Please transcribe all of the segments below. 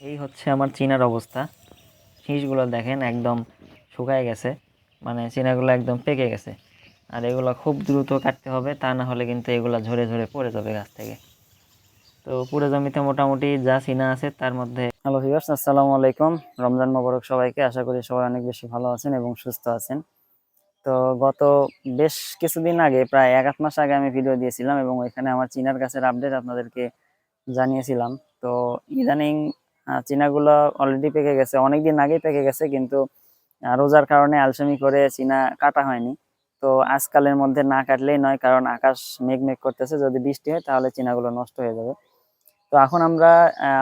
এই হচ্ছে আমার চিনার অবস্থা। শীষগুলো দেখেন একদম শুকায় গেছে। মানে চিনাগুলো একদম পেকে গেছে। আর এগুলো খুব দ্রুত কাটতে হবে, তা না হলে কিন্তু এগুলো ঝরে ঝরে পড়ে যাবে গাছ থেকে। তো পুরো জমিতে মোটামুটি যা চিনা আছে, তার মধ্যে হ্যালো ভিউয়ার্স আসসালামু আলাইকুম। রমজান মোবারক সবাইকে। আশা করি সবাই অনেক বেশি ভালো আছেন এবং সুস্থ আছেন। তো গত বেশ কিছুদিন আগে, প্রায় এক আধ মাস আগে আমি ভিডিও দিয়েছিলাম এবং ওইখানে আমার চিনার গাছের আপডেট আপনাদেরকে জানিয়েছিলাম। তো ইদানিং চিনাগুলো অলরেডি পেকে গেছে। অনেকদিন আগেই পেকে গেছে, কিন্তু রোজার কারণে আলসেমি করে চিনা কাটা হয়নি। তো আজকালের মধ্যে না কাটলেই নয়, কারণ আকাশ মেঘ মেঘ করতেছে। যদি বৃষ্টি হয়, তাহলে চিনাগুলো নষ্ট হয়ে যাবে। তো এখন আমরা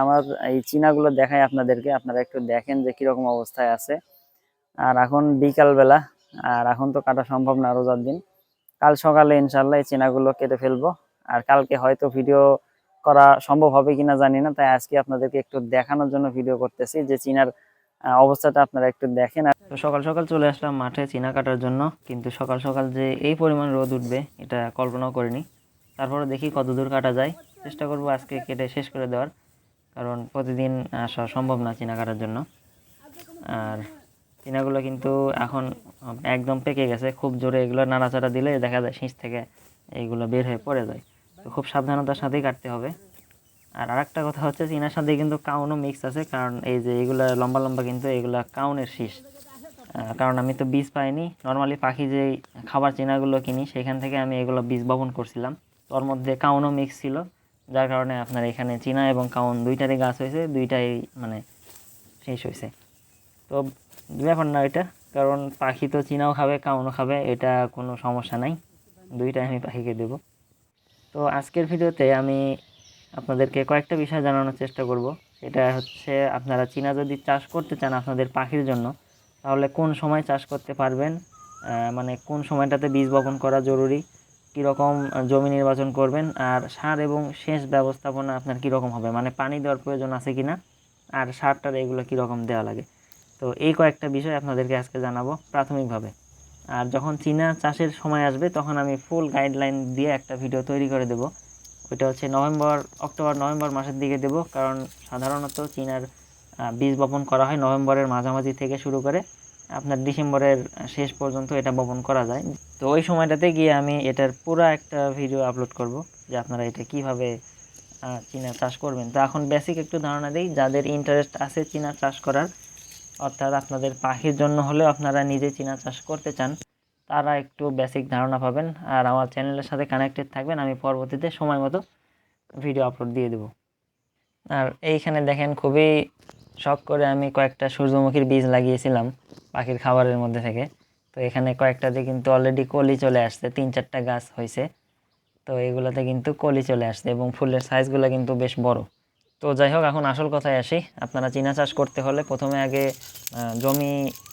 আমার এই চিনাগুলো দেখাই আপনাদেরকে। আপনারা একটু দেখেন যে কীরকম অবস্থায় আছে। আর এখন বিকালবেলা, আর এখন তো কাটা সম্ভব না রোজার দিন। কাল সকালে ইনশাল্লাহ এই চিনাগুলো কেটে ফেলব। আর কালকে হয়তো ভিডিও করা সম্ভব হবে কিনা জানি না, তাই আজকে আপনাদেরকে একটু দেখানোর জন্য ভিডিও করতেছি যে চিনার অবস্থাটা আপনারা একটু দেখেন। আর সকাল সকাল চলে আসলাম মাঠে চিনা কাটার জন্য, কিন্তু সকাল সকাল যে এই পরিমাণ রোদ উঠবে, এটা কল্পনাও করিনি। তারপরে দেখি কত দূর কাটা যায়। চেষ্টা করব আজকে কেটে শেষ করে দেওয়ার, কারণ প্রতিদিন আসা সম্ভব না চিনা কাটার জন্য। আর চিনাগুলো কিন্তু এখন একদম পেকে গেছে, খুব জোরে এগুলো নাড়াচাড়া দিলে দেখা যায় শীষ থেকে এইগুলো বের হয়ে পড়ে যায়। তো খুব সাবধানতার সাথেই কাটতে হবে। আর আরেকটা কথা হচ্ছে চিনার সাথে কিন্তু কাউনও মিক্স আছে, কারণ এই যে এগুলা লম্বা লম্বা কিন্তু এগুলা কাউনের শীষ। কারণ আমি তো বীজ পাইনি। নর্মালি পাখি যে খাবার চিনাগুলো কিনি, সেখান থেকে আমি এগুলো বীজ বপন করছিলাম। তো মধ্যে কাউনও মিক্স ছিল, যার কারণে আপনার এখানে চিনা এবং কাউন দুইটারই গাছ হয়েছে, দুইটাই মানে শেষ হয়েছে। তো ব্যাপার না এটা, কারণ পাখি তো চিনাও খাবে, কাউনও খাবে, এটা কোনো সমস্যা নাই। দুইটাই আমি পাখিকে দেব। তো আজকের ভিডিওতে আমি আপনাদেরকে কয়েকটা বিষয় জানানোর চেষ্টা করব। সেটা হচ্ছে, আপনারা চীনা যদি চাষ করতে চান আপনাদের পাখির জন্য, তাহলে কোন সময় চাষ করতে পারবেন? মানে কোন সময়টাতে বীজ বপন করা জরুরি? কীরকম জমি নির্বাচন করবেন? আর সার এবং সেচ ব্যবস্থাপনা আপনার কীরকম হবে? মানে পানি দেওয়ার প্রয়োজন আছে কিনা? আর সারটার এগুলো কীরকম দেওয়া লাগে? তো এই কয়েকটা বিষয় আপনাদেরকে আজকে জানাব প্রাথমিকভাবে। আর যখন চীনা চাষের সময় আসবে, তখন আমি ফুল গাইডলাইন দিয়ে একটা ভিডিও তৈরি করে দেব। ওইটা হচ্ছে নভেম্বর, অক্টোবর, নভেম্বর মাসের দিকে দেব, কারণ সাধারণত চীনার বীজ বপন করা হয় নভেম্বরের মাঝামাঝি থেকে শুরু করে আপনার ডিসেম্বরের শেষ পর্যন্ত এটা বপন করা যায়। তো ওই সময়টাতে গিয়ে আমি এটার পুরো একটা ভিডিও আপলোড করব, যে আপনারা এটা কীভাবে চীনা চাষ করবেন। তো এখন বেসিক একটু ধারণা দিই, যাদের ইন্টারেস্ট আছে চীনা চাষ করার অর্থাৎ আপনাদের পাখির জন্য হলেও আপনারা নিজে চীনা চাষ করতে চান, তারা একটু বেসিক ধারণা পাবেন। আর আমার চ্যানেলের সাথে কানেক্টেড থাকবেন, আমি পরবর্তীতে সময় মতো ভিডিও আপলোড দিয়ে দেব। আর এইখানে দেখেন খুবই শখ করে আমি কয়েকটা সূর্যমুখীর বীজ লাগিয়েছিলাম পাখির খাবারের মধ্যে থেকে। তো এখানে কয়েকটাতে কিন্তু অলরেডি কলি চলে আসছে, তিন চারটা গাছ হয়েছে। তো এগুলোতে কিন্তু কলি চলে আসছে এবং ফুলের সাইজগুলো কিন্তু বেশ বড়। তো যাই হোক এখন আসল কথায় আসি। আপনারা চীনা চাষ করতে হলে প্রথমে আগে জমি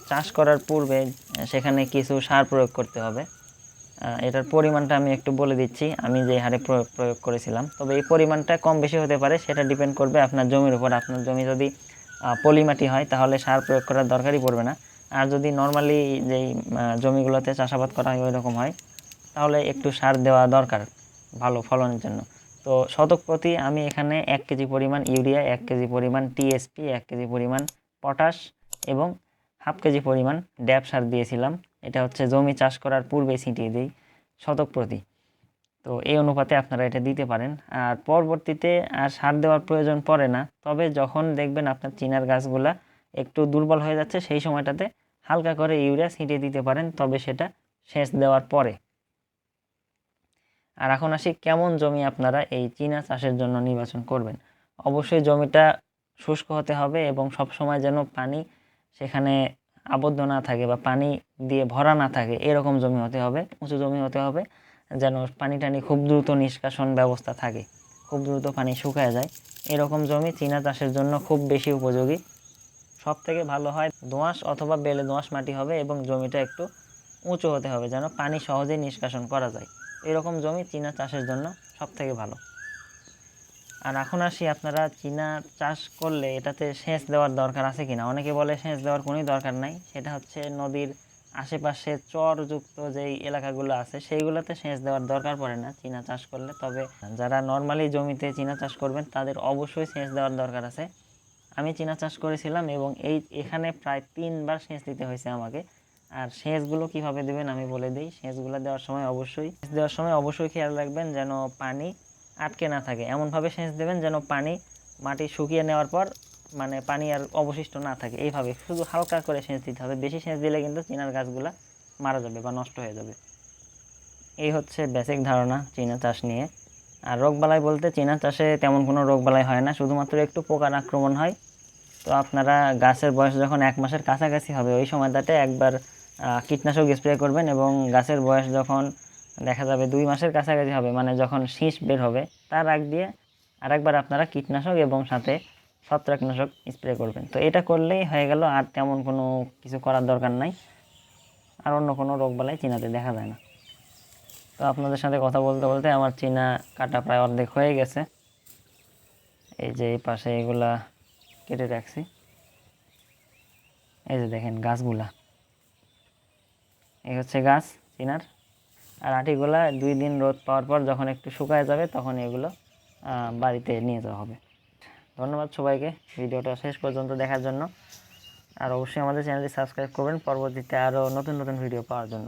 চাষ করার পূর্বে সেখানে কিছু সার প্রয়োগ করতে হবে। এটার পরিমাণটা আমি একটু বলে দিচ্ছি। আমি যে হারে প্রয়োগ প্রয়োগ করেছিলাম। তবে এই পরিমাণটা কম বেশি হতে পারে, সেটা ডিপেন্ড করবে আপনার জমির উপর। আপনার জমি যদি পলিমাটি হয়, তাহলে সার প্রয়োগ করার দরকারই পড়বে না। আর যদি নর্মালি যেই জমিগুলোতে চাষাবাদ করা হয় ওই রকম হয়, তাহলে একটু সার দেওয়া দরকার, ভালো ফলনের জন্য। তো শতক প্রতি আমি এখানে এক কেজি পরিমাণ ইউরিয়া, এক কেজি পরিমাণ টিএসপি, এক কেজি পরিমাণ পটাশ এবং হাফ কেজি পরিমাণ ড্যাপ সার দিয়েছিলাম। এটা হচ্ছে জমি চাষ করার পূর্বে ছিটিয়ে দিই শতক প্রতি। তো এই অনুপাতে আপনারা এটা দিতে পারেন। আর পরবর্তীতে আর সার দেওয়ার প্রয়োজন পড়ে না। তবে যখন দেখবেন আপনার চিনার গাছগুলা একটু দুর্বল হয়ে যাচ্ছে, সেই সময়টাতে হালকা করে ইউরিয়া ছিটিয়ে দিতে পারেন। তবে সেটা সেচ দেওয়ার পরে। আর এখন আসি কেমন জমি আপনারা এই চীনা চাষের জন্য নির্বাচন করবেন? অবশ্যই জমিটা শুষ্ক হতে হবে এবং সব সময় যেন পানি সেখানে আবদ্ধ না থাকে বা পানি দিয়ে ভরা না থাকে, এরকম জমি হতে হবে, উঁচু জমি হতে হবে, যেন পানি টানি খুব দ্রুত নিষ্কাশন ব্যবস্থা থাকে, খুব দ্রুত পানি শুকায় যায়। এরকম জমি চীনা চাষের জন্য খুব বেশি উপযোগী। সব থেকে ভালো হয় দোঁয়াশ অথবা বেলে দোঁয়াশ মাটি হবে এবং জমিটা একটু উঁচু হতে হবে, যেন পানি সহজেই নিষ্কাশন করা যায়। এরকম জমি চীনা চাষের জন্য সব থেকে ভালো। আর এখন আসি আপনারা চীনা চাষ করলে এটাতে সেচ দেওয়ার দরকার আছে কিনা? অনেকে বলে সেচ দেওয়ার কোনোই দরকার নাই। সেটা হচ্ছে নদীর আশেপাশে চরযুক্ত যেই এলাকাগুলো আছে, সেইগুলোতে সেচ দেওয়ার দরকার পড়ে না চীনা চাষ করলে। তবে যারা নর্মালি জমিতে চীনা চাষ করবেন, তাদের অবশ্যই সেচ দেওয়ার দরকার আছে। আমি চীনা চাষ করেছিলাম এবং এই, এখানে প্রায় তিনবার সেচ দিতে হয়েছে আমাকে। আর সেচগুলো কীভাবে দেবেন আমি বলে দিই। সেচগুলো দেওয়ার সময় অবশ্যই দেওয়ার সময় অবশ্যই খেয়াল রাখবেন যেন পানি আটকে না থাকে। এমনভাবে সেচ দেবেন যেন পানি মাটি শুকিয়ে নেওয়ার পর মানে পানি আর অবশিষ্ট না থাকে। এইভাবে শুধু হালকা করে সেচ দিতে হবে। বেশি সেচ দিলে কিন্তু চিনার গাছগুলা মারা যাবে বা নষ্ট হয়ে যাবে। এই হচ্ছে বেসিক ধারণা চীনা চাষ নিয়ে। আর রোগবালাই বলতে চীনা চাষে তেমন কোনো রোগবালাই হয় না। শুধুমাত্র একটু পোকার আক্রমণ হয়। তো আপনারা গাছের বয়স যখন এক মাসের কাছাকাছি হবে, ওই সময়টাতে একবার কীটনাশক স্প্রে করবেন এবং গাছের বয়স যখন দেখা যাবে দুই মাসের কাছাকাছি হবে মানে যখন শীষ বের হবে, তার আগ দিয়ে আরেকবার আপনারা কীটনাশক এবং সাথে ছত্রাকনাশক স্প্রে করবেন। তো এটা করলেই হয়ে গেল, আর তেমন কোনো কিছু করার দরকার নাই। আর অন্য কোনো রোগবালাই চিনাতে দেখা যায় না। তো আপনাদের সাথে কথা বলতে বলতে আমার চিনা কাটা প্রায় অর্ধেক হয়ে গেছে। এই যে এই পাশে এগুলা কেটে রাখছি। এই যে দেখেন গাছগুলা। এই হচ্ছে গাছ, চিনার। আর আটিগুলা দুই দিন রোদ পাওয়ার পর যখন একটু শুকায় যাবে, তখন এগুলো বাড়িতে নিয়ে যাওয়া হবে। ধন্যবাদ সবাইকে ভিডিওটা শেষ পর্যন্ত দেখার জন্য। আর অবশ্যই আমাদের চ্যানেলটি সাবস্ক্রাইব করবেন, পরবর্তীতে আরও নতুন নতুন ভিডিও পাওয়ার জন্য।